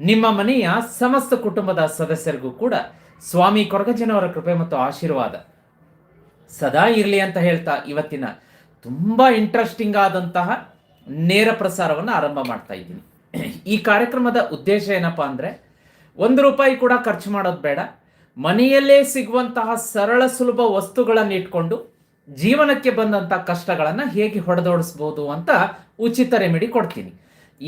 ನಿಮ್ಮ ಮನೆಯ ಸಮಸ್ತ ಕುಟುಂಬದ ಸದಸ್ಯರಿಗೂ ಕೂಡ ಸ್ವಾಮಿ ಕೊರಗಜ್ಜನವರ ಕೃಪೆ ಮತ್ತು ಆಶೀರ್ವಾದ. ಸದಾ ಇರಲಿ ಅಂತ ಹೇಳ್ತಾ ಇವತ್ತಿನ ತುಂಬ ಇಂಟ್ರೆಸ್ಟಿಂಗ್ ಆದಂತಹ ನೇರ ಪ್ರಸಾರವನ್ನು ಆರಂಭ ಮಾಡ್ತಾ ಇದ್ದೀನಿ. ಈ ಕಾರ್ಯಕ್ರಮದ ಉದ್ದೇಶ ಏನಪ್ಪಾ ಅಂದ್ರೆ ಒಂದು ರೂಪಾಯಿ ಕೂಡ ಖರ್ಚು ಮಾಡೋದು ಬೇಡ. ಮನೆಯಲ್ಲೇ ಸಿಗುವಂತಹ ಸರಳ ಸುಲಭ ವಸ್ತುಗಳನ್ನು ಇಟ್ಕೊಂಡು ಜೀವನಕ್ಕೆ ಬಂದಂಥ ಕಷ್ಟಗಳನ್ನು ಹೇಗೆ ಹೊಡೆದೋಡಿಸ್ಬೋದು ಅಂತ ಉಚಿತ ರೆಮಿಡಿ ಕೊಡ್ತೀನಿ.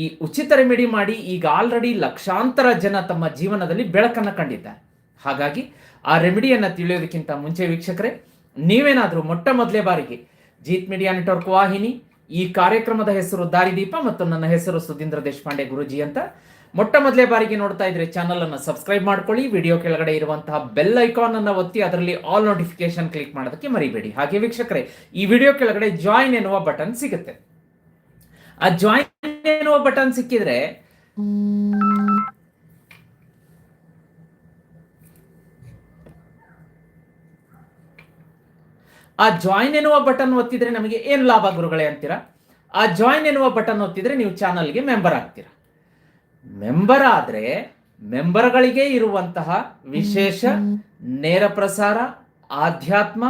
ಈ ಉಚಿತ ರೆಮಿಡಿ ಮಾಡಿ ಈಗ ಆಲ್ರೆಡಿ ಲಕ್ಷಾಂತರ ಜನ ತಮ್ಮ ಜೀವನದಲ್ಲಿ ಬೆಳಕನ್ನು ಕಂಡಿದ್ದಾರೆ. ಹಾಗಾಗಿ ಆ ರೆಮಿಡಿಯನ್ನು ತಿಳಿಯೋದಕ್ಕಿಂತ ಮುಂಚೆ ವೀಕ್ಷಕರೇ, ನೀವೇನಾದರೂ ಮೊಟ್ಟ ಮೊದಲೇ ಬಾರಿಗೆ ಜೀತ್ ಮೀಡಿಯಾ ನೆಟ್ವರ್ಕ್ ವಾಹಿನಿ, ಈ ಕಾರ್ಯಕ್ರಮದ ಹೆಸರು ದಾರಿದೀಪ ಮತ್ತು ನನ್ನ ಹೆಸರು ಸುಧೀಂದ್ರ ದೇಶಪಾಂಡೆ ಗುರುಜಿ ಅಂತ ಮೊಟ್ಟ ಮೊದಲೇ ಬಾರಿಗೆ ನೋಡ್ತಾ ಇದ್ರೆ ಚಾನಲ್ ಅನ್ನು ಸಬ್ಸ್ಕ್ರೈಬ್ ಮಾಡ್ಕೊಳ್ಳಿ ವಿಡಿಯೋ ಕೆಳಗಡೆ ಇರುವಂತಹ ಬೆಲ್ ಐಕಾನ್ ಅನ್ನು ಒತ್ತಿ ಅದರಲ್ಲಿ ಆಲ್ ನೋಟಿಫಿಕೇಶನ್ ಕ್ಲಿಕ್ ಮಾಡೋದಕ್ಕೆ ಮರಿಬೇಡಿ. ಹಾಗೆ ವೀಕ್ಷಕರೇ, ಈ ವಿಡಿಯೋ ಕೆಳಗಡೆ ಜಾಯಿನ್ ಎನ್ನುವ ಬಟನ್ ಸಿಗುತ್ತೆ. ಆ ಜಾಯಿನ್ ಎನ್ನುವ ಬಟನ್ ಸಿಕ್ಕಿದ್ರೆ. ಆ ಜಾಯಿನ್ ಎನ್ನುವ ಬಟನ್ ಒತ್ತಿದ್ರೆ ನಮಗೆ ಏನು ಲಾಭ ಗುರುಗಳೇ ಅಂತೀರಾ? ಆ ಜಾಯಿನ್ ಎನ್ನುವ ಬಟನ್ ಒತ್ತಿದ್ರೆ ನೀವು ಚಾನಲ್ಗೆ ಮೆಂಬರ್ ಆಗ್ತೀರಾ. ಮೆಂಬರ್ ಆದ್ರೆ ಮೆಂಬರ್ಗಳಿಗೆ ಇರುವಂತಹ ವಿಶೇಷ ನೇರ ಪ್ರಸಾರ, ಆಧ್ಯಾತ್ಮ,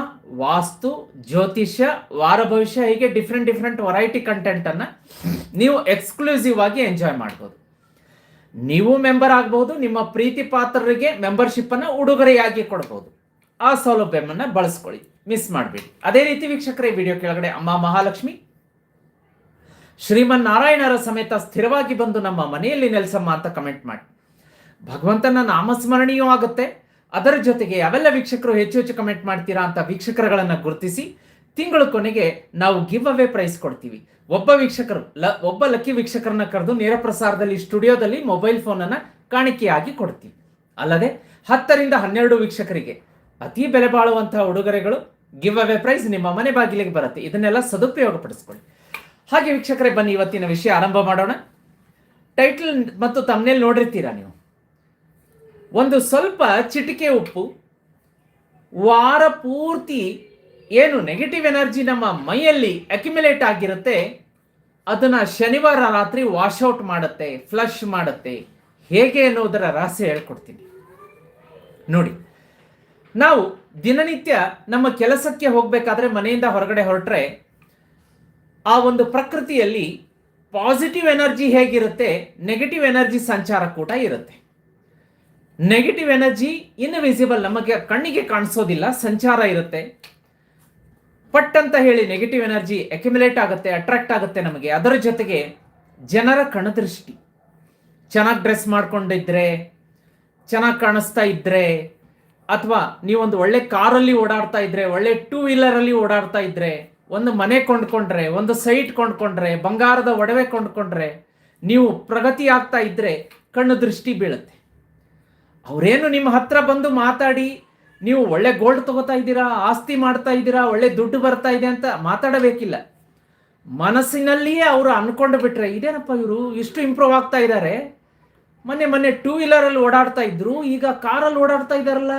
ವಾಸ್ತು, ಜ್ಯೋತಿಷ್ಯ, ವಾರ ಭವಿಷ್ಯ, ಹೀಗೆ ಡಿಫ್ರೆಂಟ್ ಡಿಫ್ರೆಂಟ್ ವೆರೈಟಿ ಕಂಟೆಂಟ್ ಅನ್ನ ನೀವು ಎಕ್ಸ್ಕ್ಲೂಸಿವ್ ಆಗಿ ಎಂಜಾಯ್ ಮಾಡ್ಬೋದು. ನೀವು ಮೆಂಬರ್ ಆಗಬಹುದು ನಿಮ್ಮ ಪ್ರೀತಿ ಪಾತ್ರರಿಗೆ ಮೆಂಬರ್ಶಿಪ್ ಅನ್ನ ಉಡುಗೊರೆಯಾಗಿ ಕೊಡಬಹುದು ಆ ಸೌಲಭ್ಯವನ್ನು ಬಳಸ್ಕೊಳ್ಳಿ ಮಿಸ್ ಮಾಡಬೇಡಿ. ಅದೇ ರೀತಿ ವೀಕ್ಷಕರೇ ವಿಡಿಯೋ ಕೆಳಗಡೆ ಅಮ್ಮ ಮಹಾಲಕ್ಷ್ಮಿ. ಶ್ರೀಮನ್ ನಾರಾಯಣರ ಸಮೇತ ಸ್ಥಿರವಾಗಿ ಬಂದು ನಮ್ಮ ಮನೆಯಲ್ಲಿ ನೆಲೆಸಮ್ಮ ಅಂತ ಕಮೆಂಟ್ ಮಾಡಿ. ಭಗವಂತನ ನಾಮಸ್ಮರಣೆಯೂ ಆಗುತ್ತೆ. ಅದರ ಜೊತೆಗೆ ಯಾವೆಲ್ಲ ವೀಕ್ಷಕರು ಹೆಚ್ಚು ಹೆಚ್ಚು ಕಮೆಂಟ್ ಮಾಡ್ತೀರಾ ಅಂತ ವೀಕ್ಷಕರಗಳನ್ನು ಗುರುತಿಸಿ ತಿಂಗಳ ಕೊನೆಗೆ ನಾವು ಗಿವ್ ಅವೇ ಪ್ರೈಸ್ ಕೊಡ್ತೀವಿ. ಒಬ್ಬ ವೀಕ್ಷಕರು, ಲ, ಒಬ್ಬ ಲಕ್ಕಿ ವೀಕ್ಷಕರನ್ನ ಕರೆದು ನೇರ ಪ್ರಸಾರದಲ್ಲಿ ಸ್ಟುಡಿಯೋದಲ್ಲಿ ಮೊಬೈಲ್ ಫೋನನ್ನು ಕಾಣಿಕೆಯಾಗಿ ಕೊಡ್ತೀವಿ. ಅಲ್ಲದೆ, ಹತ್ತರಿಂದ ಹನ್ನೆರಡು ವೀಕ್ಷಕರಿಗೆ ಅತಿ ಬೆಲೆ ಬಾಳುವಂತಹ ಉಡುಗೊರೆಗಳು ಗಿವ್ ಅವೇ ಪ್ರೈಸ್ ನಿಮ್ಮ ಮನೆ ಬಾಗಿಲಿಗೆ ಬರುತ್ತೆ. ಇದನ್ನೆಲ್ಲ ಸದುಪಯೋಗಪಡಿಸ್ಕೊಳ್ಳಿ. ಹಾಗೆ ವೀಕ್ಷಕರೇ, ಬನ್ನಿ, ಇವತ್ತಿನ ವಿಷಯ ಆರಂಭ ಮಾಡೋಣ. ಟೈಟಲ್ ಮತ್ತು ತಮ್ಮನೇಲಿ ನೋಡಿರ್ತೀರಾ ನೀವು? ಒಂದು ಸ್ವಲ್ಪ ಚಿಟಿಕೆ ಉಪ್ಪು, ವಾರ ಪೂರ್ತಿ ಏನು ನೆಗೆಟಿವ್ ಎನರ್ಜಿ ನಮ್ಮ ಮೈಯಲ್ಲಿ ಅಕ್ಯುಮುಲೇಟ್ ಆಗಿರುತ್ತೆ, ಅದನ್ನ ಶನಿವಾರ ರಾತ್ರಿ ವಾಶ್ಔಟ್ ಮಾಡುತ್ತೆ ಫ್ಲಶ್ ಮಾಡುತ್ತೆ. ಹೇಗೆ ಅನ್ನೋದರ ರಹಸ್ಯ ಹೇಳ್ಕೊಡ್ತೀನಿ. ನೋಡಿ, ನಾವು ದಿನನಿತ್ಯ ನಮ್ಮ ಕೆಲಸಕ್ಕೆ ಹೋಗಬೇಕಾದ್ರೆ ಮನೆಯಿಂದ ಹೊರಗಡೆ ಹೊರಟ್ರೆ, ಆ ಒಂದು ಪ್ರಕೃತಿಯಲ್ಲಿ ಪಾಸಿಟಿವ್ ಎನರ್ಜಿ ಹೇಗಿರುತ್ತೆ ನೆಗೆಟಿವ್ ಎನರ್ಜಿ ಸಂಚಾರ ಕೂಡ ಇರುತ್ತೆ. ನೆಗೆಟಿವ್ ಎನರ್ಜಿ ಇನ್ವಿಸಿಬಲ್ ನಮಗೆ ಕಣ್ಣಿಗೆ ಕಾಣಿಸೋದಿಲ್ಲ, ಸಂಚಾರ ಇರುತ್ತೆ. ಪಟ್ ಅಂತ ಹೇಳಿ ನೆಗೆಟಿವ್ ಎನರ್ಜಿ ಅಕ್ಯುಮುಲೇಟ್ ಆಗುತ್ತೆ ಅಟ್ರಾಕ್ಟ್ ಆಗುತ್ತೆ ನಮಗೆ. ಅದರ ಜೊತೆಗೆ ಜನರ ಕಣದೃಷ್ಟಿ. ಚೆನ್ನಾಗಿ ಡ್ರೆಸ್ ಮಾಡ್ಕೊಂಡಿದ್ರೆ, ಚೆನ್ನಾಗಿ ಕಾಣಿಸ್ತಾ ಇದ್ರೆ, ಅಥವಾ ನೀವೊಂದು ಒಳ್ಳೆ ಕಾರಲ್ಲಿ ಓಡಾಡ್ತಾ ಇದ್ರೆ, ಒಳ್ಳೆ ಟೂ ವೀಲರಲ್ಲಿ ಓಡಾಡ್ತಾ ಇದ್ರೆ, ಒಂದು ಮನೆ ಕೊಂಡ್ಕೊಂಡ್ರೆ, ಒಂದು ಸೈಟ್ ಕೊಂಡ್ಕೊಂಡ್ರೆ, ಬಂಗಾರದ ಒಡವೆ ಕೊಂಡ್ಕೊಂಡ್ರೆ, ನೀವು ಪ್ರಗತಿ ಆಗ್ತಾ ಇದ್ರೆ ಕಣ್ಣು ದೃಷ್ಟಿ ಬೀಳುತ್ತೆ. ಅವರೇನು ನಿಮ್ಮ ಹತ್ರ ಬಂದು ಮಾತಾಡಿ ನೀವು ಒಳ್ಳೆ ಗೋಲ್ಡ್ ತಗೋತಾ ಇದ್ದೀರಾ, ಆಸ್ತಿ ಮಾಡ್ತಾ ಇದ್ದೀರಾ, ಒಳ್ಳೆ ದುಡ್ಡು ಬರ್ತಾ ಇದೆ ಅಂತ ಮಾತಾಡಬೇಕಿಲ್ಲ. ಮನಸ್ಸಿನಲ್ಲಿಯೇ ಅವರು ಅನ್ಕೊಂಡು ಬಿಟ್ರೆ, ಇದೇನಪ್ಪ ಇವರು ಇಷ್ಟು ಇಂಪ್ರೂವ್ ಆಗ್ತಾ ಇದ್ದಾರೆ ಮೊನ್ನೆ ಮೊನ್ನೆ ಟೂ ವೀಲರಲ್ಲಿ ಓಡಾಡ್ತಾ ಇದ್ರು, ಈಗ ಕಾರಲ್ಲಿ ಓಡಾಡ್ತಾ ಇದ್ದಾರಲ್ಲ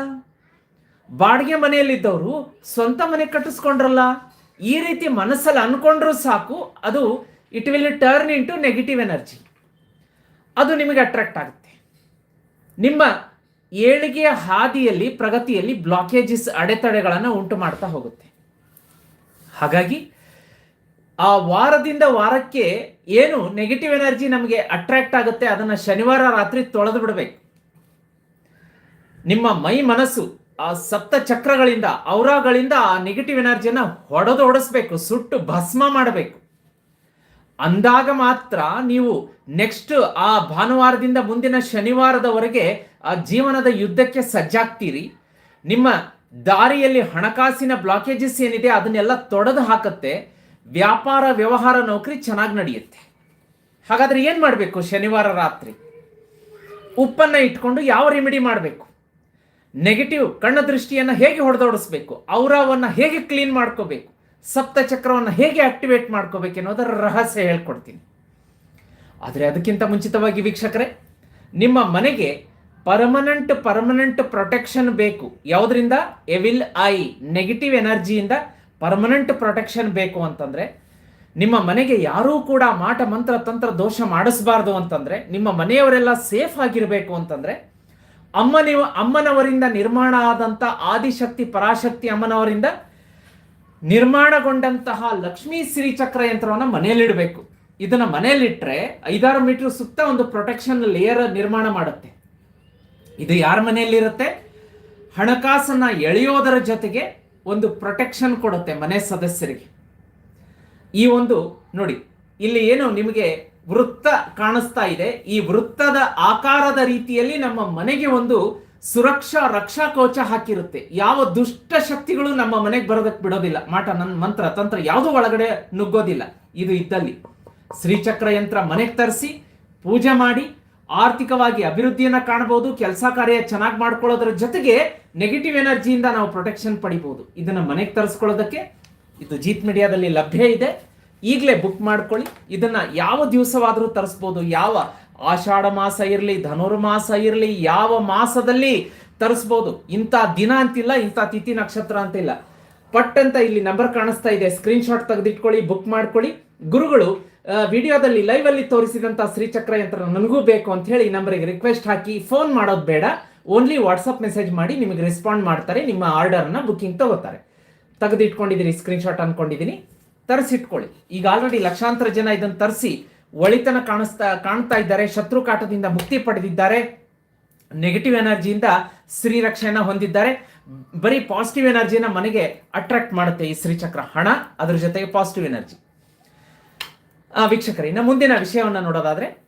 ಬಾಡಿಗೆ ಮನೆಯಲ್ಲಿದ್ದವರು ಸ್ವಂತ ಮನೆ ಕಟ್ಟಿಸ್ಕೊಂಡ್ರಲ್ಲ? ಈ ರೀತಿ ಮನಸ್ಸಲ್ಲಿ ಅನ್ಕೊಂಡ್ರು ಸಾಕು, ಅದು it will turn into negative energy ಅದು ನಿಮಗೆ ಅಟ್ರಾಕ್ಟ್ ಆಗುತ್ತೆ. ನಿಮ್ಮ ಏಳಿಗೆಯ ಹಾದಿಯಲ್ಲಿ, ಪ್ರಗತಿಯಲ್ಲಿ ಬ್ಲಾಕೇಜಸ್ ಅಡೆತಡೆಗಳನ್ನು ಉಂಟು ಮಾಡ್ತಾ ಹೋಗುತ್ತೆ. ಹಾಗಾಗಿ ಆ ವಾರದಿಂದ ವಾರಕ್ಕೆ ಏನು ನೆಗೆಟಿವ್ ಎನರ್ಜಿ ನಮಗೆ ಅಟ್ರಾಕ್ಟ್ ಆಗುತ್ತೆ, ಅದನ್ನು ಶನಿವಾರ ರಾತ್ರಿ ತೊಳೆದು ಬಿಡಬೇಕು. ನಿಮ್ಮ ಮೈ ಮನಸ್ಸು ಆ ಸಪ್ತ ಚಕ್ರಗಳಿಂದ ಔರಾಗಳಿಂದ ಆ ನೆಗೆಟಿವ್ ಎನರ್ಜಿಯನ್ನು ಹೊಡೆದು ಹೊಡೆಸ್ಬೇಕು ಸುಟ್ಟು ಭಸ್ಮ ಮಾಡಬೇಕು. ಅಂದಾಗ ಮಾತ್ರ ನೀವು ನೆಕ್ಸ್ಟ್ ಆ ಭಾನುವಾರದಿಂದ ಮುಂದಿನ ಶನಿವಾರದವರೆಗೆ ಆ ಜೀವನದ ಯುದ್ಧಕ್ಕೆ ಸಜ್ಜಾಗ್ತೀರಿ. ನಿಮ್ಮ ದಾರಿಯಲ್ಲಿ ಹಣಕಾಸಿನ ಬ್ಲಾಕೇಜಸ್ ಏನಿದೆ ಅದನ್ನೆಲ್ಲ ತೊಡೆದು ಹಾಕತ್ತೆ. ವ್ಯಾಪಾರ, ವ್ಯವಹಾರ, ನೌಕರಿ ಚೆನ್ನಾಗಿ ನಡೆಯುತ್ತೆ. ಹಾಗಾದ್ರೆ ಏನು ಮಾಡಬೇಕು ಶನಿವಾರ ರಾತ್ರಿ? ಉಪ್ಪನ್ನು ಇಟ್ಕೊಂಡು ಯಾವ ರೆಮಿಡಿ ಮಾಡಬೇಕು? ನೆಗೆಟಿವ್ ಕಣ್ಣ ದೃಷ್ಟಿಯನ್ನು ಹೇಗೆ ಹೊಡೆದೋಡಿಸ್ಬೇಕು? ಔರವನ್ನು ಹೇಗೆ ಕ್ಲೀನ್ ಮಾಡ್ಕೋಬೇಕು? ಸಪ್ತ ಚಕ್ರವನ್ನು ಹೇಗೆ ಆಕ್ಟಿವೇಟ್ ಮಾಡ್ಕೋಬೇಕು ಅನ್ನೋದರ ರಹಸ್ಯ ಹೇಳ್ಕೊಡ್ತೀನಿ. ಆದರೆ ಅದಕ್ಕಿಂತ ಮುಂಚಿತವಾಗಿ ವೀಕ್ಷಕರೇ, ನಿಮ್ಮ ಮನೆಗೆ ಪರ್ಮನೆಂಟ್ ಪರ್ಮನೆಂಟ್ ಪ್ರೊಟೆಕ್ಷನ್ ಬೇಕು. ಯಾವುದರಿಂದ? ಎವಿಲ್ ಐ ನೆಗೆಟಿವ್ ಎನರ್ಜಿಯಿಂದ ಪರ್ಮನೆಂಟ್ ಪ್ರೊಟೆಕ್ಷನ್ ಬೇಕು ಅಂತಂದರೆ, ನಿಮ್ಮ ಮನೆಗೆ ಯಾರೂ ಕೂಡ ಮಾಟ, ಮಂತ್ರ, ತಂತ್ರ, ದೋಷ ಮಾಡಿಸಬಾರ್ದು ಅಂತಂದರೆ, ನಿಮ್ಮ ಮನೆಯವರೆಲ್ಲ ಸೇಫ್ ಆಗಿರಬೇಕು ಅಂತಂದರೆ, ಅಮ್ಮನಿವ, ಅಮ್ಮನವರಿಂದ ನಿರ್ಮಾಣ ಆದಂಥ ಆದಿಶಕ್ತಿ, ಪರಾಶಕ್ತಿ ಅಮ್ಮನವರಿಂದ ನಿರ್ಮಾಣಗೊಂಡಂತಹ ಲಕ್ಷ್ಮೀ ಶ್ರೀ ಚಕ್ರ ಯಂತ್ರವನ್ನು ಮನೆಯಲ್ಲಿಡಬೇಕು. ಇದನ್ನ ಮನೆಯಲ್ಲಿಟ್ಟರೆ ಐದಾರು ಮೀಟರ್ ಸುತ್ತ ಒಂದು ಪ್ರೊಟೆಕ್ಷನ್ ಲೇಯರ್ ನಿರ್ಮಾಣ ಮಾಡುತ್ತೆ. ಇದು ಯಾರ ಮನೆಯಲ್ಲಿರುತ್ತೆ? ಹಣಕಾಸನ್ನ ಎಳೆಯೋದರ ಜೊತೆಗೆ ಒಂದು ಪ್ರೊಟೆಕ್ಷನ್ ಕೊಡುತ್ತೆ ಮನೆ ಸದಸ್ಯರಿಗೆ. ಈ ಒಂದು ನೋಡಿ, ಇಲ್ಲಿ ಏನು ನಿಮಗೆ ವೃತ್ತ ಕಾಣಿಸ್ತಾ ಇದೆ. ಈ ವೃತ್ತದ ಆಕಾರದ ರೀತಿಯಲ್ಲಿ ನಮ್ಮ ಮನೆಗೆ ಒಂದು ಸುರಕ್ಷಾ ರಕ್ಷಾ ಕವಚ ಹಾಕಿರುತ್ತೆ. ಯಾವ ದುಷ್ಟ ಶಕ್ತಿಗಳು ನಮ್ಮ ಮನೆಗೆ ಬರೋದಕ್ಕೆ ಬಿಡೋದಿಲ್ಲ. ಮಾಟ ನನ್ನ ಮಂತ್ರ, ತಂತ್ರ ಯಾವುದೂ ಒಳಗಡೆ ನುಗ್ಗೋದಿಲ್ಲ. ಇದು ಇದ್ದಲ್ಲಿ. ಶ್ರೀಚಕ್ರ ಯಂತ್ರ ಮನೆಗೆ ತರಿಸಿ, ಪೂಜೆ ಮಾಡಿ, ಆರ್ಥಿಕವಾಗಿ ಅಭಿವೃದ್ಧಿಯನ್ನು ಕಾಣಬಹುದು ಕೆಲಸ ಕಾರ್ಯ ಚೆನ್ನಾಗಿ ಮಾಡ್ಕೊಳ್ಳೋದ್ರ ಜೊತೆಗೆ ನೆಗೆಟಿವ್ ಎನರ್ಜಿಯಿಂದ ನಾವು ಪ್ರೊಟೆಕ್ಷನ್ ಪಡಿಬಹುದು ಇದನ್ನು ಮನೆಗೆ ತರಿಸ್ಕೊಳ್ಳೋದಕ್ಕೆ ಇದು ಜೀತ್ ಮೀಡಿಯಾದಲ್ಲಿ ಲಭ್ಯ ಇದೆ. ಈಗಲೇ ಬುಕ್ ಮಾಡ್ಕೊಳ್ಳಿ. ಇದನ್ನು ಯಾವ ದಿವಸವಾದರೂ ತರಿಸ್ಬೋದು. ಯಾವ ಆಷಾಢ ಮಾಸ ಇರಲಿ ಧನುರ್ಮಾಸ ಇರಲಿ, ಯಾವ ಮಾಸದಲ್ಲಿ ತರಿಸ್ಬೋದು. ಇಂಥ ದಿನ ಅಂತಿಲ್ಲ, ಇಂಥ ತಿಥಿ ನಕ್ಷತ್ರ ಅಂತಿಲ್ಲ. ಪಟ್ ಅಂತ ಇಲ್ಲಿ ನಂಬರ್ ಕಾಣಿಸ್ತಾ ಇದೆ. ಸ್ಕ್ರೀನ್ ಶಾಟ್ ತೆಗೆದಿಟ್ಕೊಳ್ಳಿ ಬುಕ್ ಮಾಡ್ಕೊಳ್ಳಿ. ಗುರುಗಳು ವಿಡಿಯೋದಲ್ಲಿ ಲೈವ್ ಅಲ್ಲಿ ತೋರಿಸಿದಂತ ಶ್ರೀಚಕ್ರ ಯಂತ್ರ ನನಗೂ ಬೇಕು ಅಂತ ಹೇಳಿ ನಂಬರಿಗೆ ರಿಕ್ವೆಸ್ಟ್ ಹಾಕಿ. ಫೋನ್ ಮಾಡೋದು ಬೇಡ. ಓನ್ಲಿ ವಾಟ್ಸಪ್ ಮೆಸೇಜ್ ಮಾಡಿ ನಿಮಗೆ ರೆಸ್ಪಾಂಡ್ ಮಾಡ್ತಾರೆ. ನಿಮ್ಮ ಆರ್ಡರ್ನ ಬುಕಿಂಗ್ ತಗೋತಾರೆ. ತೆಗೆದಿಟ್ಕೊಂಡಿದ್ದೀರಿ ಸ್ಕ್ರೀನ್ ಶಾಟ್ ಅನ್ಕೊಂಡಿದ್ದೀನಿ ತರಿಸಿಟ್ಕೊಳ್ಳಿ. ಈಗ ಆಲ್ರೆಡಿ ಲಕ್ಷಾಂತರ ಜನ ಇದನ್ನು ತರಿಸಿ ಒಳಿತನ ಕಾಣಿಸ್ತಾ, ಕಾಣ್ತಾ ಇದ್ದಾರೆ, ಶತ್ರು ಕಾಟದಿಂದ ಮುಕ್ತಿ ಪಡೆದಿದ್ದಾರೆ. ನೆಗೆಟಿವ್ ಎನರ್ಜಿಯಿಂದ ಶ್ರೀರಕ್ಷೆಯನ್ನು ಹೊಂದಿದ್ದಾರೆ. ಬರೀ ಪಾಸಿಟಿವ್ ಎನರ್ಜಿನ ಮನೆಗೆ ಅಟ್ರಾಕ್ಟ್ ಮಾಡುತ್ತೆ ಈ ಶ್ರೀಚಕ್ರ ಹಣ, ಅದ್ರ ಜೊತೆಗೆ ಪಾಸಿಟಿವ್ ಎನರ್ಜಿ ಆ, ವೀಕ್ಷಕರೇ, ಇನ್ನು ಮುಂದಿನ ವಿಷಯವನ್ನು ನೋಡೋದಾದ್ರೆ,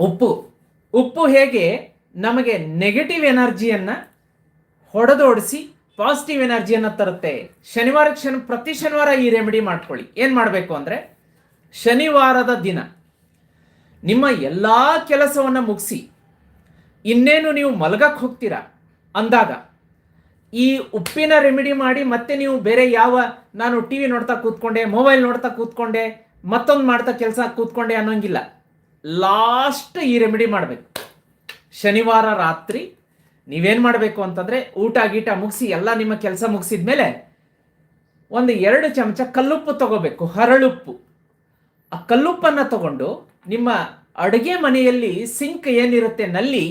ಉಪ್ಪು. ಉಪ್ಪು ಹೇಗೆ ನಮಗೆ ನೆಗೆಟಿವ್ ಎನರ್ಜಿಯನ್ನ ಹೊಡೆದೋಡಿಸಿ ಪಾಸಿಟಿವ್ ಎನರ್ಜಿಯನ್ನ ತರುತ್ತೆ. ಶನಿವಾರ ಕ್ಷಣ ಪ್ರತಿ ಶನಿವಾರ ಈ ರೆಮಿಡಿ ಮಾಡ್ಕೊಳ್ಳಿ. ಏನು ಮಾಡಬೇಕು ಅಂದ್ರೆ ಶನಿವಾರದ ದಿನ. ನಿಮ್ಮ ಎಲ್ಲ ಕೆಲಸವನ್ನು ಮುಗಿಸಿ, ಇನ್ನೇನು ನೀವು ಮಲಗಕ್ಕೆ ಹೋಗ್ತೀರಾ? ಅಂದಾಗ, ಈ ಉಪ್ಪಿನ ರೆಮಿಡಿ ಮಾಡಿ ಮತ್ತೆ ನೀವು ಬೇರೆ ಯಾವ, ನಾನು ಟಿ ವಿ ನೋಡ್ತಾ ಕೂತ್ಕೊಂಡೆ ಮೊಬೈಲ್ ನೋಡ್ತಾ ಕೂತ್ಕೊಂಡೆ, ಮತ್ತೊಂದು ಮಾಡ್ತಾ ಕೆಲಸ ಕೂತ್ಕೊಂಡೆ ಅನ್ನೋಂಗಿಲ್ಲ. ಲಾಸ್ಟ್ ಈ ರೆಮಿಡಿ ಮಾಡಬೇಕು. ಶನಿವಾರ ರಾತ್ರಿ ನೀವೇನು ಮಾಡಬೇಕು ಅಂತಂದರೆ, ಊಟ ಗೀಟ ಮುಗಿಸಿ, ಎಲ್ಲ ನಿಮ್ಮ ಕೆಲಸ ಮುಗಿಸಿದ್ಮೇಲೆ, ಒಂದು ಎರಡು ಚಮಚ ಕಲ್ಲುಪ್ಪು ತಗೋಬೇಕು, ಹರಳುಪ್ಪು. ಆ ಕಲ್ಲುಪ್ಪನ್ನು ತಗೊಂಡು ನಿಮ್ಮ ಅಡುಗೆ ಮನೆಯಲ್ಲಿ ಸಿಂಕ್ ಏನಿರುತ್ತೆ ನಲ್ಲಿ,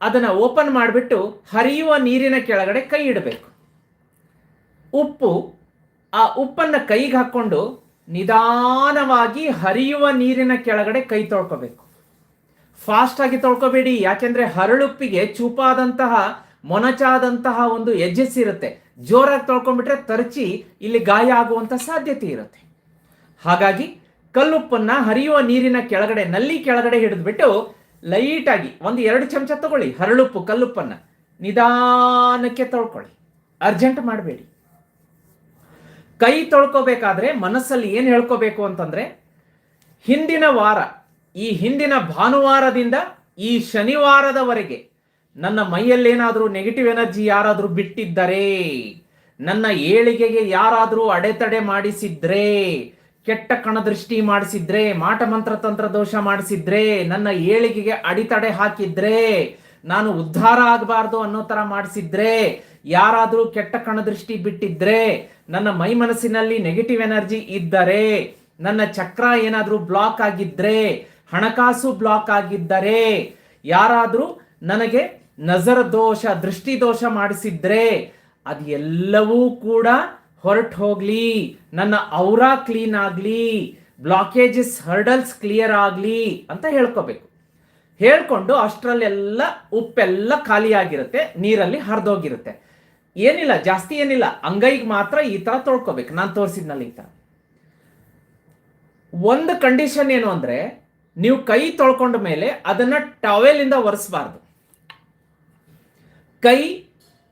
ಅದನ್ನು ಓಪನ್ ಮಾಡಿಬಿಟ್ಟು ಹರಿಯುವ ನೀರಿನ ಕೆಳಗಡೆ ಕೈ ಇಡಬೇಕು. ಉಪ್ಪು ಆ ಉಪ್ಪನ್ನು ಕೈಗೆ ಹಾಕ್ಕೊಂಡು ನಿಧಾನವಾಗಿ ಹರಿಯುವ ನೀರಿನ ಕೆಳಗಡೆ ಕೈ ತೊಳ್ಕೋಬೇಕು. ಫಾಸ್ಟ್ ಆಗಿ ತೊಳ್ಕೊಬೇಡಿ, ಯಾಕೆಂದ್ರೆ ಹರಳುಪ್ಪಿಗೆ ಚೂಪಾದಂತಹ, ಮೊನಚಾದಂತಹ ಒಂದು ಎಜ್ಜೆಸ್ ಇರುತ್ತೆ. ಜೋರಾಗಿ ತೊಳ್ಕೊಂಡ್ಬಿಟ್ರೆ ತರಚಿ ಇಲ್ಲಿ ಗಾಯ ಆಗುವಂತ ಸಾಧ್ಯತೆ ಇರುತ್ತೆ. ಹಾಗಾಗಿ ಕಲ್ಲುಪ್ಪನ್ನ ಹರಿಯುವ ನೀರಿನ ಕೆಳಗಡೆ, ನಲ್ಲಿ ಕೆಳಗಡೆ ಹಿಡಿದ್ಬಿಟ್ಟು ಲೈಟ್ ಆಗಿ ಒಂದು ಎರಡು ಚಮಚ ತಗೊಳ್ಳಿ. ಹರಳುಪ್ಪು ಕಲ್ಲುಪ್ಪನ್ನ. ನಿಧಾನಕ್ಕೆ ತೊಳ್ಕೊಳ್ಳಿ. ಅರ್ಜೆಂಟ್ ಮಾಡಬೇಡಿ. ಕೈ ತೊಳ್ಕೋಬೇಕಾದ್ರೆ ಮನಸ್ಸಲ್ಲಿ ಏನು ಹೇಳ್ಕೋಬೇಕು ಅಂತಂದ್ರೆ, ಹಿಂದಿನ ವಾರ, ಈ ಹಿಂದಿನ ಭಾನುವಾರದಿಂದ ಈ ಶನಿವಾರದವರೆಗೆ ನನ್ನ ಮೈಯಲ್ಲೇನಾದರೂ ನೆಗೆಟಿವ್ ಎನರ್ಜಿ ಯಾರಾದರೂ ಬಿಟ್ಟಿದ್ದರೆ, ನನ್ನ ಏಳಿಗೆಗೆ ಯಾರಾದರೂ ಅಡೆತಡೆ ಮಾಡಿಸಿದ್ರೆ ಕೆಟ್ಟ ಕಣದೃಷ್ಟಿ ಮಾಡಿಸಿದ್ರೆ, ಮಾಟ ಮಂತ್ರ ತಂತ್ರ ದೋಷ ಮಾಡಿಸಿದ್ರೆ, ನನ್ನ ಏಳಿಗೆಗೆ ಅಡಿತಡೆ ಹಾಕಿದ್ರೆ, ನಾನು ಉದ್ಧಾರ ಆಗಬಾರ್ದು ಅನ್ನೋ ತರ ಮಾಡಿಸಿದ್ರೆ, ಯಾರಾದರೂ ಕೆಟ್ಟ ಕಣದೃಷ್ಟಿ ಬಿಟ್ಟಿದ್ರೆ, ನನ್ನ ಮೈ ಮನಸ್ಸಿನಲ್ಲಿ ನೆಗೆಟಿವ್ ಎನರ್ಜಿ ಇದ್ದರೆ, ನನ್ನ ಚಕ್ರ ಏನಾದರೂ ಬ್ಲಾಕ್ ಆಗಿದ್ರೆ, ಹಣಕಾಸು ಬ್ಲಾಕ್ ಆಗಿದ್ದರೆ, ಯಾರಾದರೂ ನನಗೆ ನಜರ ದೋಷ ದೃಷ್ಟಿ ದೋಷ ಮಾಡಿಸಿದ್ರೆ, ಅದು ಎಲ್ಲವೂ ಕೂಡ ಹೊರಟು ಹೋಗ್ಲಿ ನನ್ನ ಔರಾ ಕ್ಲೀನ್ ಆಗ್ಲಿ ಬ್ಲಾಕೇಜಸ್ ಹರ್ಡಲ್ಸ್ ಕ್ಲಿಯರ್ ಆಗ್ಲಿ ಅಂತ ಹೇಳ್ಕೋಬೇಕು. ಹೇಳ್ಕೊಂಡು ಅಷ್ಟರಲ್ಲೆಲ್ಲ ಉಪ್ಪೆಲ್ಲ ಖಾಲಿಯಾಗಿರುತ್ತೆ, ನೀರಲ್ಲಿ ಹರಿದೋಗಿರುತ್ತೆ. ಏನಿಲ್ಲ, ಜಾಸ್ತಿ ಏನಿಲ್ಲ. ಅಂಗೈಗೆ ಮಾತ್ರ ಈ ತರ ತೊಳ್ಕೋಬೇಕು. ನಾನು ತೋರಿಸಿದ್ನಲ್ಲ ಈ ತರ. ಒಂದು ಕಂಡೀಷನ್ ಏನು ಅಂದರೆ, ನೀವು ಕೈ ತೊಳ್ಕೊಂಡ ಮೇಲೆ ಅದನ್ನ ಟವೆಲಿಂದ ಒರೆಸಬಾರ್ದು. ಕೈ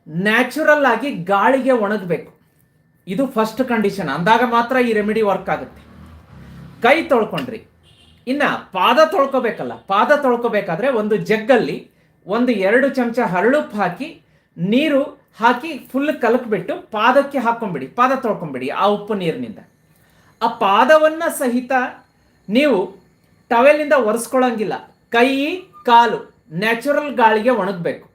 ನ್ಯಾಚುರಲ್ ಆಗಿ ಗಾಳಿಗೆ ಒಣಗಬೇಕು. ಇದು ಫಸ್ಟ್ ಕಂಡೀಷನ್ ಅಂದಾಗ ಮಾತ್ರ ಈ ರೆಮಿಡಿ ವರ್ಕ್ ಆಗುತ್ತೆ. ಕೈ ತೊಳ್ಕೊಂಡ್ರಿ. ಇನ್ನು ಪಾದ ತೊಳ್ಕೊಬೇಕಲ್ಲ, ಪಾದ ತೊಳ್ಕೊಬೇಕಾದ್ರೆ ಒಂದು ಜಗ್ಗಲ್ಲಿ ಒಂದು ಎರಡು ಚಮಚ ಹರಳುಪ್ಪು ಹಾಕಿ, ನೀರು ಹಾಕಿ ಫುಲ್ ಕಲಕ್ಬಿಟ್ಟು ಪಾದಕ್ಕೆ ಹಾಕೊಂಬಿಡಿ, ಪಾದ ತೊಳ್ಕೊಂಬಿಡಿ ಆ ಉಪ್ಪು ನೀರಿನಿಂದ. ಆ ಪಾದವನ್ನು ಸಹಿತ ನೀವು ಟವೆಲಿಂದ ಒರೆಸ್ಕೊಳ್ಳೋಂಗಿಲ್ಲ ಕೈ, ಕಾಲು ನ್ಯಾಚುರಲ್ ಗಾಳಿಗೆ ಒಣಗಬೇಕು.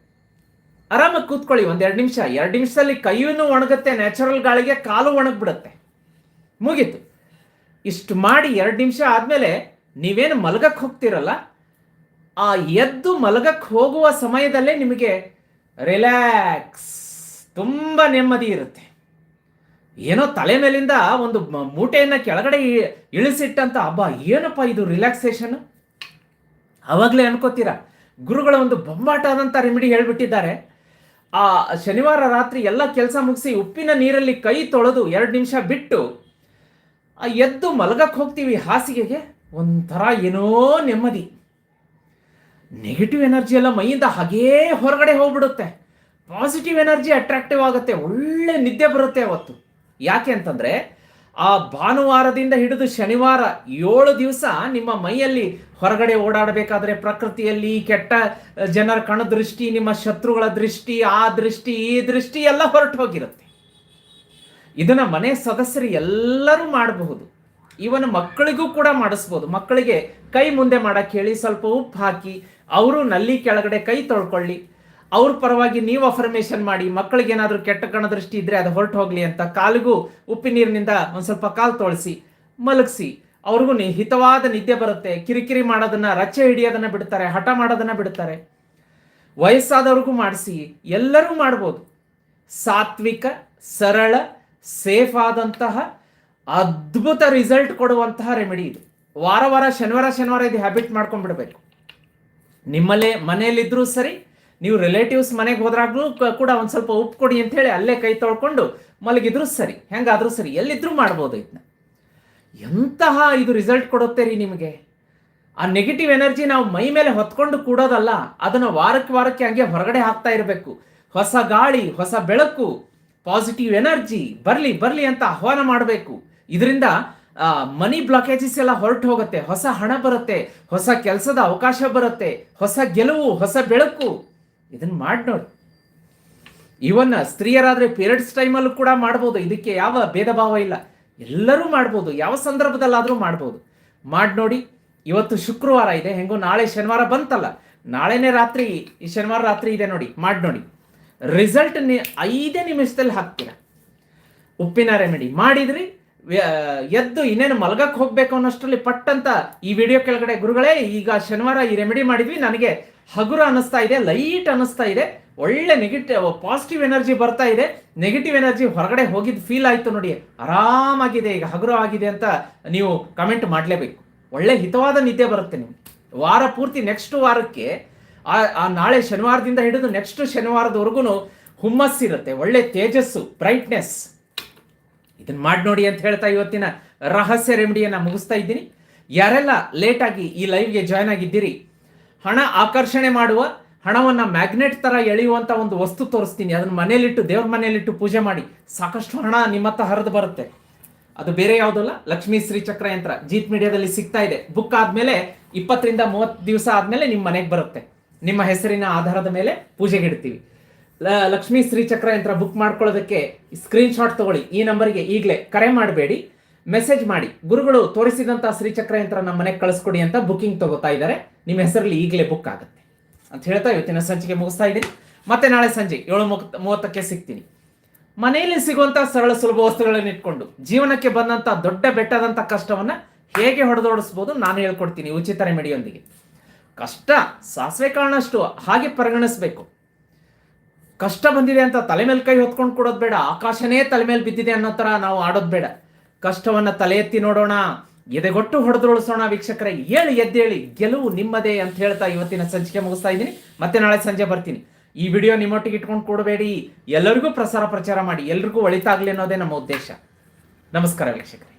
ಆರಾಮಾಗಿ ಕೂತ್ಕೊಳ್ಳಿ, ಒಂದು ಎರಡು ನಿಮಿಷ. ಎರಡು ನಿಮಿಷದಲ್ಲಿ ಕೈಯೂ ಒಣಗುತ್ತೆ ನ್ಯಾಚುರಲ್ ಗಾಳಿಗೆ ಕಾಲು ಒಣಗ್ಬಿಡುತ್ತೆ. ಮುಗೀತು. ಇಷ್ಟು ಮಾಡಿ ಎರಡು ನಿಮಿಷ ಆದಮೇಲೆ ನೀವೇನು ಮಲಗಕ್ಕೆ ಹೋಗ್ತಿರಲ್ಲ, ಆ ಎದ್ದು ಮಲಗಕ್ಕೆ ಹೋಗುವ ಸಮಯದಲ್ಲೇ ನಿಮಗೆ ರಿಲ್ಯಾಕ್ಸ್ ತುಂಬ ನೆಮ್ಮದಿ ಇರುತ್ತೆ. ಏನೋ ತಲೆ ಮೇಲಿಂದ ಒಂದು ಮೂಟೆಯನ್ನು ಕೆಳಗಡೆ ಇಳಿಸಿಟ್ಟಂತ ಹಬ್ಬ ಏನಪ್ಪ ಇದು ರಿಲ್ಯಾಕ್ಸೇಷನ್ ಅವಾಗಲೇ ಅನ್ಕೋತೀರಾ? ಗುರುಗಳ ಒಂದು ಬೊಂಬಾಟ ಆದಂಥ ರೆಮಿಡಿ ಹೇಳ್ಬಿಟ್ಟಿದ್ದಾರೆ. ಆ ಶನಿವಾರ ರಾತ್ರಿ ಎಲ್ಲ ಕೆಲಸ ಮುಗಿಸಿ ಉಪ್ಪಿನ ನೀರಲ್ಲಿ ಕೈ ತೊಳೆದು ಎರಡು ನಿಮಿಷ ಬಿಟ್ಟು ಆ ಎದ್ದು ಮಲಗಕ್ಕೆ ಹೋಗ್ತೀವಿ ಹಾಸಿಗೆಗೆ, ಒಂಥರ ಏನೋ ನೆಮ್ಮದಿ. ನೆಗೆಟಿವ್ ಎನರ್ಜಿ ಎಲ್ಲ ಮೈಯಿಂದ ಹಾಗೇ ಹೊರಗಡೆ ಹೋಗ್ಬಿಡುತ್ತೆ. ಪಾಸಿಟಿವ್ ಎನರ್ಜಿ ಅಟ್ರಾಕ್ಟಿವ್ ಆಗುತ್ತೆ, ಒಳ್ಳೆ ನಿದ್ದೆ ಬರುತ್ತೆ ಅವತ್ತು. ಯಾಕೆ ಅಂತಂದ್ರೆ, ಆ ಭಾನುವಾರದಿಂದ ಹಿಡಿದು ಶನಿವಾರ ಏಳು ದಿವಸ ನಿಮ್ಮ ಮೈಯಲ್ಲಿ ಹೊರಗಡೆ ಓಡಾಡಬೇಕಾದ್ರೆ ಪ್ರಕೃತಿಯಲ್ಲಿ ಕೆಟ್ಟ ಜನರ ಕಣದೃಷ್ಟಿ ನಿಮ್ಮ ಶತ್ರುಗಳ ದೃಷ್ಟಿ, ಆ ದೃಷ್ಟಿ, ಈ ದೃಷ್ಟಿ ಎಲ್ಲ ಹೊರಟು ಹೋಗಿರುತ್ತೆ. ಇದನ್ನ ಮನೆ ಸದಸ್ಯರು ಎಲ್ಲರೂ ಮಾಡಬಹುದು. ಇವನ್ ಮಕ್ಕಳಿಗೂ ಕೂಡ ಮಾಡಿಸ್ಬೋದು. ಮಕ್ಕಳಿಗೆ ಕೈ ಮುಂದೆ ಮಾಡಕ್ಕೆ ಹೇಳಿ, ಸ್ವಲ್ಪ ಉಪ್ಪು ಹಾಕಿ, ಅವರು ನಲ್ಲಿ ಕೆಳಗಡೆ ಕೈ ತೊಳ್ಕೊಳ್ಳಿ. ಅವ್ರ ಪರವಾಗಿ ನೀವು ಅಫರ್ಮೇಷನ್ ಮಾಡಿ, ಮಕ್ಕಳಿಗೆ ಏನಾದರೂ ಕೆಟ್ಟ ಕಣದೃಷ್ಟಿ ಇದ್ರೆ ಅದು ಹೊರಟು ಹೋಗ್ಲಿ ಅಂತ ಕಾಲಿಗೂ ಉಪ್ಪು ನೀರಿನಿಂದ ಒಂದು ಸ್ವಲ್ಪ ಕಾಲು ತೊಳಸಿ, ಮಲಗಿಸಿ. ಅವ್ರಿಗೂ ಹಿತವಾದ ನಿದ್ದೆ ಬರುತ್ತೆ. ಕಿರಿಕಿರಿ ಮಾಡೋದನ್ನ ರಚ್ಚೆ ಹಿಡಿಯೋದನ್ನ ಬಿಡ್ತಾರೆ, ಹಠ ಮಾಡೋದನ್ನ ಬಿಡ್ತಾರೆ. ವಯಸ್ಸಾದವ್ರಿಗೂ ಮಾಡಿಸಿ ಎಲ್ಲರೂ ಮಾಡ್ಬೋದು. ಸಾತ್ವಿಕ, ಸರಳ, ಸೇಫ್ ಆದಂತಹ ಅದ್ಭುತ ರಿಸಲ್ಟ್ ಕೊಡುವಂತಹ ರೆಮಿಡಿ ಇದು. ವಾರ ವಾರ, ಶನಿವಾರ ಶನಿವಾರ ಇದು ಹ್ಯಾಬಿಟ್ ಮಾಡ್ಕೊಂಡ್ಬಿಡ್ಬೇಕು. ನಿಮ್ಮಲ್ಲೇ ಮನೆಯಲ್ಲಿದ್ದರೂ ಸರಿ, ನೀವು ರಿಲೇಟಿವ್ಸ್ ಮನೆಗೆ ಹೋದ್ರಾಗ್ಲೂ ಕೂಡ ಒಂದು ಸ್ವಲ್ಪ ಉಪ್ಪು ಕೊಡಿ ಅಂತ ಹೇಳಿ ಅಲ್ಲೇ ಕೈ ತೊಳ್ಕೊಂಡು ಮಲಗಿದ್ರು ಸರಿ, ಹೆಂಗಾದ್ರೂ ಸರಿ, ಎಲ್ಲಿದ್ರೂ ಮಾಡ್ಬೋದು ಇದನ್ನ. ಎಂತಹ ಇದು ರಿಸಲ್ಟ್ ಕೊಡುತ್ತೆ ರೀ ನಿಮಗೆ? ಆ ನೆಗೆಟಿವ್ ಎನರ್ಜಿ ನಾವು ಮೈ ಮೇಲೆ ಹೊತ್ಕೊಂಡು ಕೂಡೋದಲ್ಲ, ಅದನ್ನ ವಾರಕ್ಕೆ ವಾರಕ್ಕೆ ಹಂಗೆ ಹೊರಗಡೆ ಹಾಕ್ತಾ ಇರಬೇಕು. ಹೊಸ ಗಾಳಿ, ಹೊಸ ಬೆಳಕು ಪಾಸಿಟಿವ್ ಎನರ್ಜಿ ಬರಲಿ ಬರಲಿ ಅಂತ ಆಹ್ವಾನ ಮಾಡಬೇಕು. ಇದರಿಂದ ಮನಿ ಬ್ಲಾಕೇಜಸ್ ಎಲ್ಲ ಹೊರಟು ಹೋಗುತ್ತೆ. ಹೊಸ ಹಣ ಬರುತ್ತೆ, ಹೊಸ ಕೆಲಸದ ಅವಕಾಶ ಬರುತ್ತೆ, ಹೊಸ ಗೆಲುವು, ಹೊಸ ಬೆಳಕು. ಇದನ್ನ ಮಾಡಿ ನೋಡಿ. ಇವನ್ನ ಸ್ತ್ರೀಯರಾದ್ರೆ ಪೀರಿಯಡ್ಸ್ ಟೈಮಲ್ಲೂ ಕೂಡ ಮಾಡ್ಬೋದು. ಇದಕ್ಕೆ ಯಾವ ಭೇದ ಭಾವ ಇಲ್ಲ. ಎಲ್ಲರೂ ಮಾಡ್ಬೋದು. ಯಾವ ಸಂದರ್ಭದಲ್ಲಾದರೂ ಮಾಡ್ಬೋದು. ಮಾಡಿ ನೋಡಿ, ಇವತ್ತು ಶುಕ್ರವಾರ ಇದೆ, ಹೆಂಗೋ ನಾಳೆ ಶನಿವಾರ ಬಂತಲ್ಲ. ನಾಳೆನೇ ರಾತ್ರಿ, ಈ ಶನಿವಾರ ರಾತ್ರಿ ಇದೆ ನೋಡಿ, ಮಾಡಿ ನೋಡಿ. ರಿಸಲ್ಟ್ ಐದೇ ನಿಮಿಷದಲ್ಲಿ ಹಾಕ್ತೀರ? ಉಪ್ಪಿನ ರೆಮಿಡಿ ಮಾಡಿದ್ರಿ ಎದ್ದು ಇನ್ನೇನು ಮಲಗಕ್ಕೆ ಹೋಗ್ಬೇಕು ಅನ್ನೋಷ್ಟರಲ್ಲಿ ಪಟ್ಟಂತ ಈ ವಿಡಿಯೋ ಕೆಳಗಡೆ ಗುರುಗಳೇ, ಈಗ ಶನಿವಾರ ಈ ರೆಮಿಡಿ ಮಾಡಿದ್ವಿ. ನನಗೆ ಹಗುರ ಅನ್ನಿಸ್ತಾ ಇದೆ ಲೈಟ್ ಅನ್ನಿಸ್ತಾ ಇದೆ. ಒಳ್ಳೆ ನೆಗೆಟಿವ್ ಪಾಸಿಟಿವ್ ಎನರ್ಜಿ ಬರ್ತಾ ಇದೆ. ನೆಗೆಟಿವ್ ಎನರ್ಜಿ ಹೊರಗಡೆ ಹೋಗಿದ್ದು ಫೀಲ್ ಆಯಿತು ನೋಡಿ. ಆರಾಮಾಗಿದೆ, ಈಗ ಹಗುರ ಆಗಿದೆ ಅಂತ ನೀವು ಕಮೆಂಟ್ ಮಾಡಲೇಬೇಕು. ಒಳ್ಳೆ ಹಿತವಾದ ನಿದ್ದೆ ಬರುತ್ತೆ ನಿಮ್ಗೆ. ವಾರ ಪೂರ್ತಿ ನೆಕ್ಸ್ಟ್ ವಾರಕ್ಕೆ, ಆ ಆ ನಾಳೆ ಶನಿವಾರದಿಂದ ಹಿಡಿದು ನೆಕ್ಸ್ಟ್ ಶನಿವಾರದವರೆಗೂ ಹುಮ್ಮಸ್ಸಿರುತ್ತೆ ಒಳ್ಳೆ ತೇಜಸ್ಸು ಬ್ರೈಟ್ನೆಸ್ ಇದನ್ನ ಮಾಡಿ ನೋಡಿ ಅಂತ ಹೇಳ್ತಾ ಇವತ್ತಿನ ರಹಸ್ಯ ರೆಮಿಡಿಯನ್ನು ಮುಗಿಸ್ತಾ ಇದ್ದೀನಿ. ಯಾರೆಲ್ಲ ಲೇಟಾಗಿ ಈ ಲೈವ್ಗೆ ಜಾಯ್ನ್ ಆಗಿದ್ದೀರಿ, ಹಣ ಆಕರ್ಷಣೆ ಮಾಡುವ ಹಣವನ್ನ ಮ್ಯಾಗ್ನೆಟ್ ತರ ಎಳೆಯುವಂತ ಒಂದು ವಸ್ತು ತೋರಿಸ್ತೀನಿ. ಅದನ್ನ ಮನೇಲಿಟ್ಟು ದೇವ್ರ ಮನೇಲಿಟ್ಟು ಪೂಜೆ ಮಾಡಿ. ಸಾಕಷ್ಟು ಹಣ ನಿಮ್ಮತ್ತ ಹರಿದು ಬರುತ್ತೆ. ಅದು ಬೇರೆ ಯಾವುದಲ್ಲ? ಲಕ್ಷ್ಮೀ ಶ್ರೀ ಚಕ್ರ ಯಂತ್ರ. ಜೀತ್ ಮೀಡಿಯಾದಲ್ಲಿ ಸಿಗ್ತಾ ಇದೆ. ಬುಕ್ ಆದ್ಮೇಲೆ ಇಪ್ಪತ್ತರಿಂದ ಮೂವತ್ತು ದಿವಸ ಆದ್ಮೇಲೆ ನಿಮ್ಮ ಮನೆಗೆ ಬರುತ್ತೆ. ನಿಮ್ಮ ಹೆಸರಿನ ಆಧಾರದ ಮೇಲೆ ಪೂಜೆಗೆ ಇಡ್ತೀವಿ. ಲಕ್ಷ್ಮೀ ಶ್ರೀ ಚಕ್ರ ಯಂತ್ರ ಬುಕ್ ಮಾಡ್ಕೊಳ್ಳೋದಕ್ಕೆ ಸ್ಕ್ರೀನ್ ಶಾಟ್ ತಗೊಳ್ಳಿ. ಈ ನಂಬರ್ಗೆ ಈಗಲೇ ಕರೆ ಮಾಡಬೇಡಿ. ಮೆಸೇಜ್ ಮಾಡಿ. ಗುರುಗಳು ತೋರಿಸಿದಂಥ ಶ್ರೀಚಕ್ರ ಯಂತ್ರ ನಮ್ಮ ಮನೆಗೆ ಕಳಿಸ್ಕೊಡಿ ಅಂತ ಬುಕಿಂಗ್ ತಗೋತಾ ಇದ್ದಾರೆ ನಿಮ್ಮ ಹೆಸರಲ್ಲಿ ಈಗಲೇ ಬುಕ್ ಆಗುತ್ತೆ. ಅಂತ ಹೇಳ್ತಾ ಇವತ್ತಿನ ಸಂಚಿಕೆ ಮುಗಿಸ್ತಾ ಇದ್ದೀನಿ. ಮತ್ತೆ ನಾಳೆ ಸಂಜೆ ಏಳು ಮೂವತ್ತಕ್ಕೆ ಸಿಗ್ತೀನಿ. ಮನೆಯಲ್ಲಿ ಸಿಗುವಂತ ಸರಳ ಸುಲಭ ವಸ್ತುಗಳನ್ನು ಇಟ್ಕೊಂಡು ಜೀವನಕ್ಕೆ ಬಂದಂತ ದೊಡ್ಡ ಬೆಟ್ಟದಂತ ಕಷ್ಟವನ್ನ ಹೇಗೆ ಹೊಡೆದೋಡಿಸ್ಬೋದು ನಾನು ಹೇಳ್ಕೊಡ್ತೀನಿ ಉಚಿತ ರೆಮಿಡಿಯೊಂದಿಗೆ. ಕಷ್ಟ ಸಾಸಿವೆ ಕಾರಣಷ್ಟು ಹಾಗೆ ಪರಿಗಣಿಸ್ಬೇಕು. ಕಷ್ಟ ಬಂದಿದೆ ಅಂತ ತಲೆ ಮೇಲೆ ಕೈ ಹೊತ್ಕೊಂಡು ಕೊಡೋದು ಬೇಡ, ಆಕಾಶನೇ ತಲೆ ಮೇಲೆ ಬಿದ್ದಿದೆ ಅನ್ನೋ ಥರ ನಾವು ಆಡೋದು ಬೇಡ. ಕಷ್ಟವನ್ನ ತಲೆ ಎತ್ತಿ ನೋಡೋಣ ಎದೆಗೊಟ್ಟು ಹೊಡೆದೊಳಿಸೋಣ ವೀಕ್ಷಕರೇ. ಹೇಳಿ ಎದ್ದೇಳಿ, ಗೆಲುವು ನಿಮ್ಮದೇ ಅಂತ ಹೇಳ್ತಾ ಇವತ್ತಿನ ಸಂಚಿಕೆ ಮುಗಿಸ್ತಾ ಇದ್ದೀನಿ. ಮತ್ತೆ ನಾಳೆ ಸಂಜೆ ಬರ್ತೀನಿ. ಈ ವಿಡಿಯೋ ನಿಮ್ಮೊಟ್ಟಿಗೆ ಇಟ್ಕೊಂಡು ಕೊಡಬೇಡಿ. ಎಲ್ಲರಿಗೂ ಪ್ರಸಾರ ಪ್ರಚಾರ ಮಾಡಿ, ಎಲ್ರಿಗೂ ಒಳಿತಾಗ್ಲಿ ಅನ್ನೋದೇ ನಮ್ಮ ಉದ್ದೇಶ. ನಮಸ್ಕಾರ ವೀಕ್ಷಕರೇ.